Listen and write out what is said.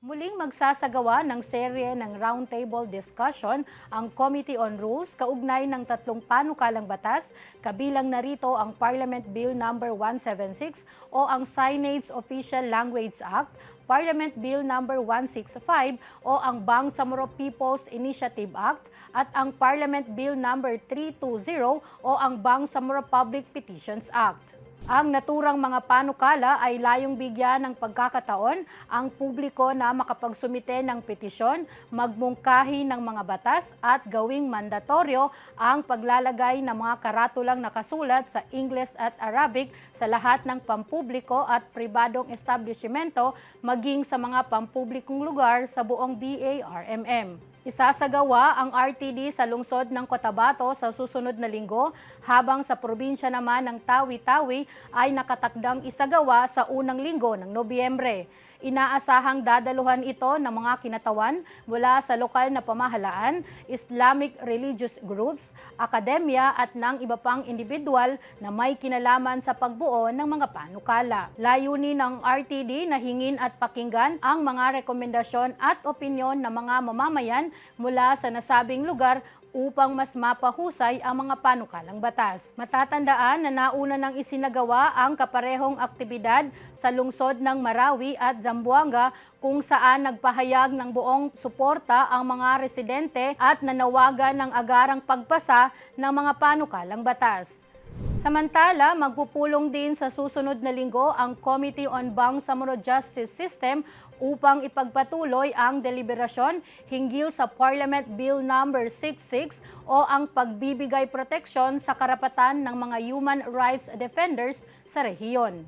Muling magsasagawa ng serye ng roundtable discussion ang Committee on Rules kaugnay ng tatlong panukalang batas, kabilang narito ang Parliament Bill No. 176 o ang Signage Official Language Act, Parliament Bill No. 165 o ang Bangsamoro People's Initiative Act at ang Parliament Bill No. 320 o ang Bangsamoro Public Petitions Act. Ang naturang mga panukala ay layong bigyan ng pagkakataon ang publiko na makapagsumite ng petisyon, magmungkahi ng mga batas at gawing mandatoryo ang paglalagay ng mga karatulang nakasulat sa Ingles at Arabic sa lahat ng pampubliko at pribadong establishmento maging sa mga pampublikong lugar sa buong BARMM. Isasagawa ang RTD sa lungsod ng Cotabato sa susunod na linggo habang sa probinsya naman ng Tawi-Tawi ay nakatakdang isagawa sa unang linggo ng Nobyembre. Inaasahang dadaluhan ito ng mga kinatawan mula sa lokal na pamahalaan, Islamic religious groups, akademya at ng iba pang individual na may kinalaman sa pagbuo ng mga panukala. Layunin ng RTD na hingin at pakinggan ang mga rekomendasyon at opinyon ng mga mamamayan mula sa nasabing lugar upang mas mapahusay ang mga panukalang batas. Matatandaan na nauna nang isinagawa ang kaparehong aktibidad sa lungsod ng Marawi at Zamboanga kung saan nagpahayag ng buong suporta ang mga residente at nanawagan ng agarang pagpasa ng mga panukalang batas. Samantala, magpupulong din sa susunod na linggo ang Committee on Bangsamoro Justice System upang ipagpatuloy ang deliberasyon hinggil sa Parliament Bill No. 66 o ang pagbibigay proteksyon sa karapatan ng mga human rights defenders sa rehiyon.